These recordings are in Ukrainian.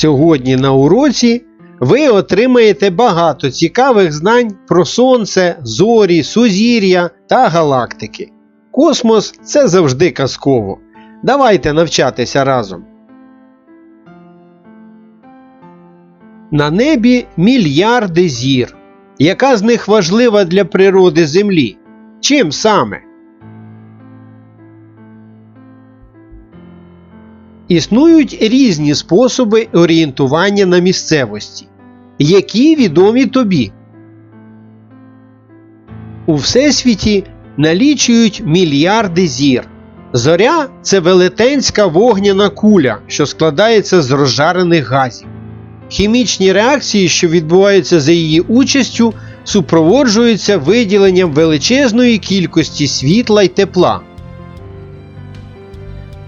Сьогодні на уроці ви отримаєте багато цікавих знань про Сонце, зорі, сузір'я та галактики. Космос це завжди казково. Давайте навчатися разом. На небі мільярди зір. Яка з них важлива для природи Землі? Чим саме? Існують різні способи орієнтування на місцевості, які відомі тобі. У Всесвіті налічують мільярди зір. Зоря це велетенська вогняна куля, що складається з розжарених газів. Хімічні реакції, що відбуваються за її участю, супроводжуються виділенням величезної кількості світла й тепла.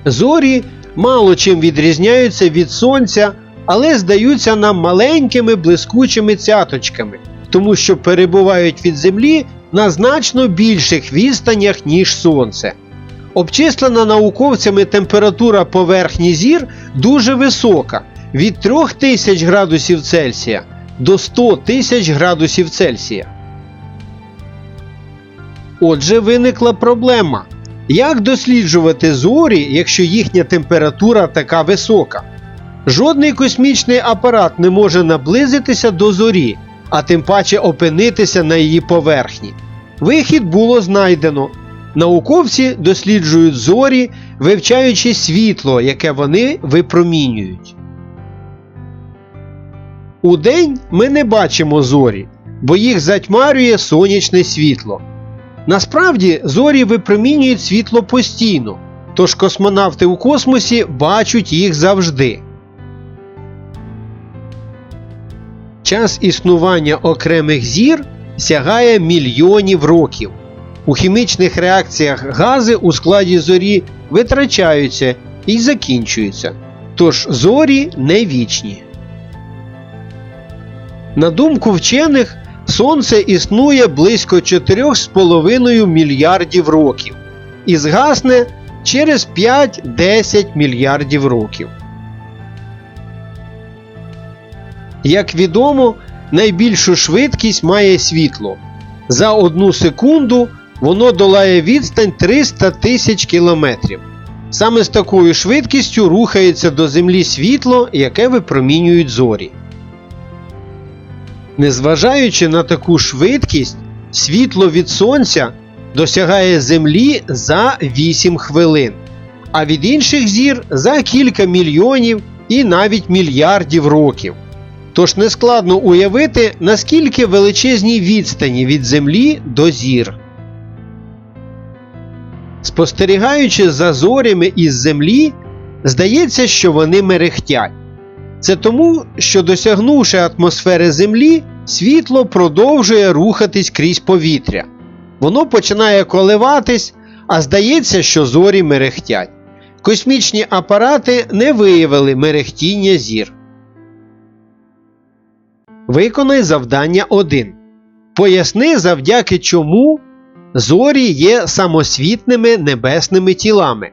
Зорі мало чим відрізняються від сонця, але здаються нам маленькими блискучими цяточками, тому що перебувають від Землі на значно більших відстанях, ніж Сонце. Обчислена науковцями температура поверхні зір дуже висока від 3000 градусів Цельсія до 100 тисяч градусів Цельсія. Отже, виникла проблема. Як досліджувати зорі, якщо їхня температура така висока? Жодний космічний апарат не може наблизитися до зорі, а тим паче опинитися на її поверхні. Вихід було знайдено. Науковці досліджують зорі, вивчаючи світло, яке вони випромінюють. Удень ми не бачимо зорі, бо їх затьмарює сонячне світло. Насправді зорі випромінюють світло постійно, тож космонавти у космосі бачать їх завжди. Час існування окремих зір сягає мільйонів років. У хімічних реакціях гази у складі зорі витрачаються і закінчуються, тож зорі не вічні. На думку вчених, Сонце існує близько 4,5 мільярдів років і згасне через 5-10 мільярдів років. Як відомо, найбільшу швидкість має світло. За одну секунду воно долає відстань 300 тисяч кілометрів. Саме з такою швидкістю рухається до Землі світло, яке випромінюють зорі. Незважаючи на таку швидкість, світло від сонця досягає Землі за 8 хвилин, а від інших зір за кілька мільйонів і навіть мільярдів років. Тож нескладно уявити, наскільки величезні відстані від Землі до зір. Спостерігаючи за зорями із Землі, здається, що вони мерехтять. Це тому, що досягнувши атмосфери Землі, світло продовжує рухатись крізь повітря. Воно починає коливатись, а здається, що зорі мерехтять. Космічні апарати не виявили мерехтіння зір. Виконай завдання 1. Поясни, завдяки чому зорі є самосвітними небесними тілами.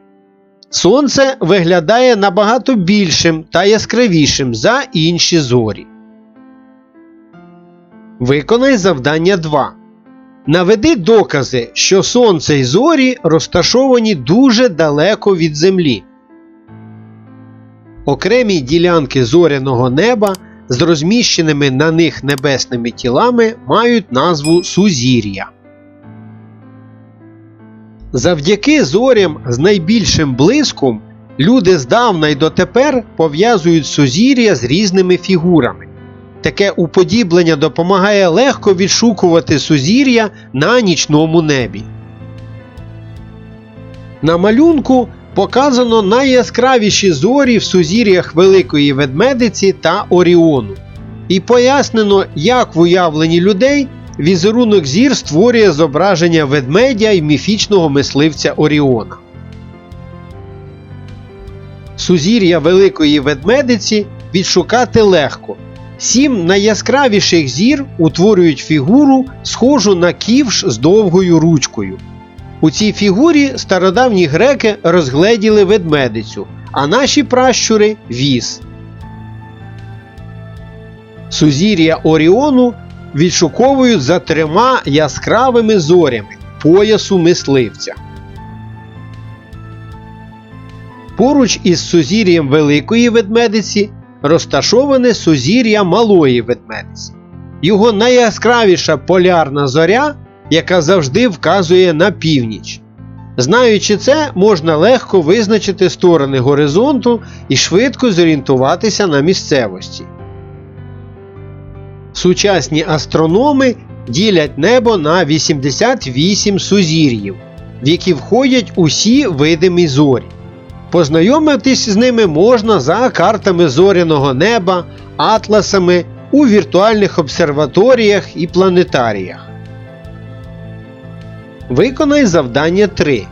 Сонце виглядає набагато більшим та яскравішим за інші зорі. Виконай завдання 2. Наведи докази, що Сонце й зорі розташовані дуже далеко від Землі. Окремі ділянки зоряного неба з розміщеними на них небесними тілами мають назву сузір'я. Завдяки зорям з найбільшим блиском люди здавна й дотепер пов'язують сузір'я з різними фігурами. Таке уподіблення допомагає легко відшукувати сузір'я на нічному небі. На малюнку показано найяскравіші зорі в сузір'ях Великої Ведмедиці та Оріону. І пояснено, як в уявленні людей візерунок зір створює зображення ведмедя і міфічного мисливця Оріона. Сузір'я Великої Ведмедиці відшукати легко. Сім найяскравіших зір утворюють фігуру, схожу на ківш з довгою ручкою. У цій фігурі стародавні греки розгледіли ведмедицю, а наші пращури віз. Сузір'я Оріону відшуковують за трьома яскравими зорями поясу мисливця. Поруч із сузір'ям Великої ведмедиці розташоване сузір'я Малої ведмедиці. Його найяскравіша полярна зоря, яка завжди вказує на північ. Знаючи це, можна легко визначити сторони горизонту і швидко зорієнтуватися на місцевості. Сучасні астрономи ділять небо на 88 сузір'їв, в які входять усі видимі зорі. Познайомитись з ними можна за картами зоряного неба, атласами у віртуальних обсерваторіях і планетаріях. Виконай завдання 3.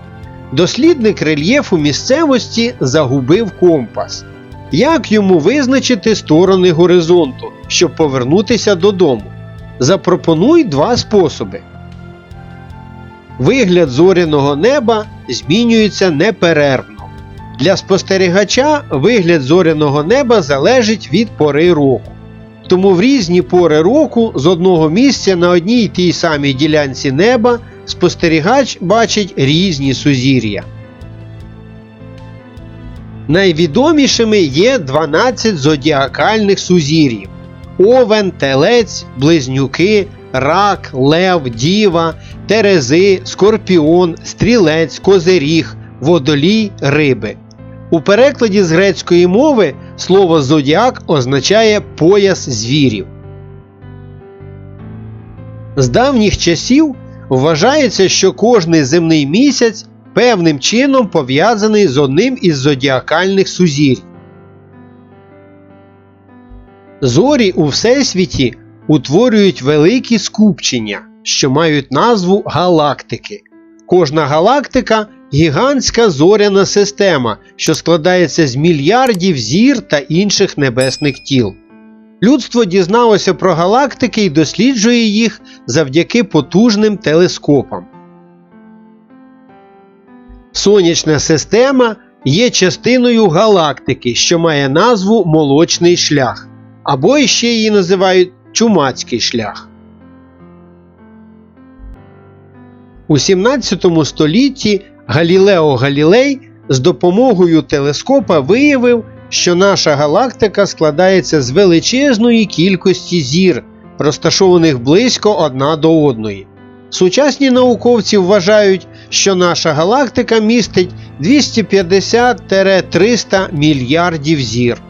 Дослідник рельєфу місцевості загубив компас. Як йому визначити сторони горизонту, щоб повернутися додому? Запропонуй два способи. Вигляд зоряного неба змінюється неперервно. Для спостерігача вигляд зоряного неба залежить від пори року. Тому в різні пори року з одного місця на одній й тій самій ділянці неба спостерігач бачить різні сузір'я. Найвідомішими є 12 зодіакальних сузір'їв: Овен, Телець, Близнюки, Рак, Лев, Діва, Терези, Скорпіон, Стрілець, Козиріг, Водолій, Риби. У перекладі з грецької мови слово зодіак означає пояс звірів. З давніх часів вважається, що кожний земний місяць певним чином пов'язаний з одним із зодіакальних сузір'їв. Зорі у Всесвіті утворюють великі скупчення, що мають назву галактики. Кожна галактика гігантська зоряна система, що складається з мільярдів зір та інших небесних тіл. Людство дізналося про галактики і досліджує їх завдяки потужним телескопам. Сонячна система є частиною галактики, що має назву Молочний шлях, або ще її називають Чумацький шлях. У 17 столітті Галілео Галілей з допомогою телескопа виявив, що наша галактика складається з величезної кількості зір, розташованих близько одна до одної. Сучасні науковці вважають, що наша галактика містить 250-300 мільярдів зір.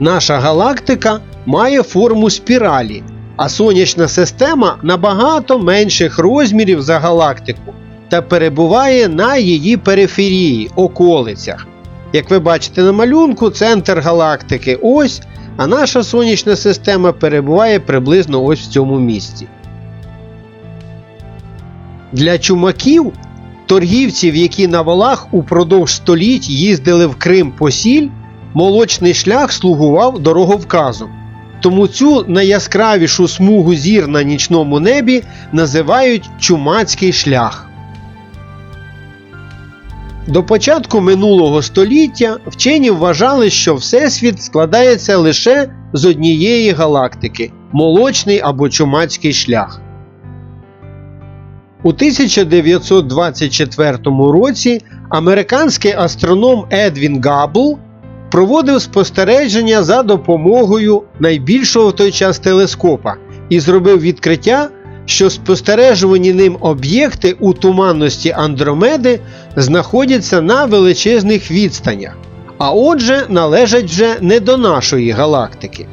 Наша галактика має форму спіралі, а сонячна система набагато менших розмірів за галактику та перебуває на її периферії околицях. Як ви бачите на малюнку, центр галактики ось, а наша сонячна система перебуває приблизно ось в цьому місці. Для чумаків, торгівців, які на волах упродовж століть їздили в Крим по сіль, молочний шлях слугував дороговказом. Тому цю найяскравішу смугу зір на нічному небі називають чумацький шлях. До початку минулого століття вчені вважали, що Всесвіт складається лише з однієї галактики молочний або чумацький шлях. У 1924 році американський астроном Едвін Габл проводив спостереження за допомогою найбільшого в той час телескопа і зробив відкриття, що спостережувані ним об'єкти у туманності Андромеди знаходяться на величезних відстанях, а отже, належать вже не до нашої галактики.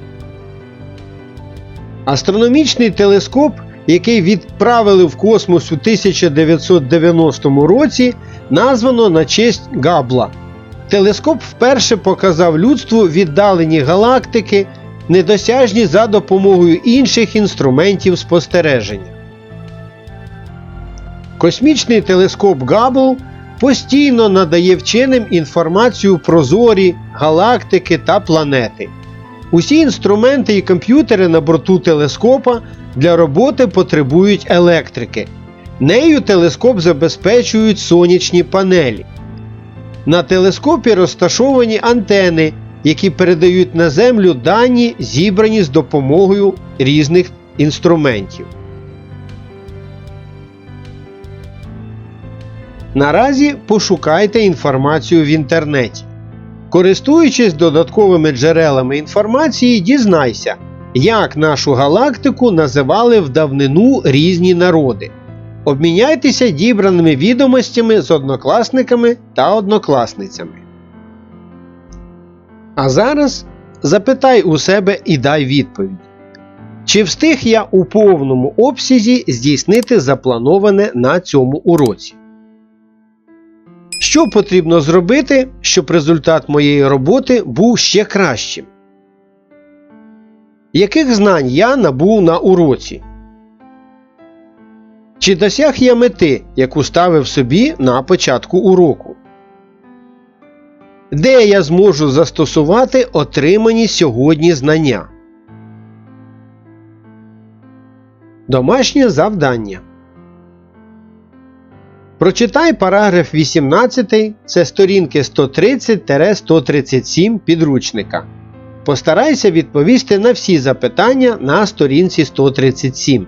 Астрономічний телескоп, який відправили в космос у 1990 році, названо на честь Габла. Телескоп вперше показав людству віддалені галактики, недосяжні за допомогою інших інструментів спостереження. Космічний телескоп Габл постійно надає вченим інформацію про зорі, галактики та планети. Усі інструменти і комп'ютери на борту телескопа для роботи потребують електрики. Нею телескоп забезпечують сонячні панелі. На телескопі розташовані антени, які передають на землю дані, зібрані з допомогою різних інструментів. Наразі пошукайте інформацію в інтернеті. Користуючись додатковими джерелами інформації, дізнайся, як нашу галактику називали в давнину різні народи. Обміняйтеся дібраними відомостями з однокласниками та однокласницями. А зараз запитай у себе і дай відповідь. Чи встиг я у повному обсязі здійснити заплановане на цьому уроці? Що потрібно зробити, щоб результат моєї роботи був ще кращим? Яких знань я набув на уроці? Чи досяг я мети, яку ставив собі на початку уроку? Де я зможу застосувати отримані сьогодні знання? Домашнє завдання. Прочитай параграф 18, це сторінки 130-137 підручника. Постарайся відповісти на всі запитання на сторінці 137.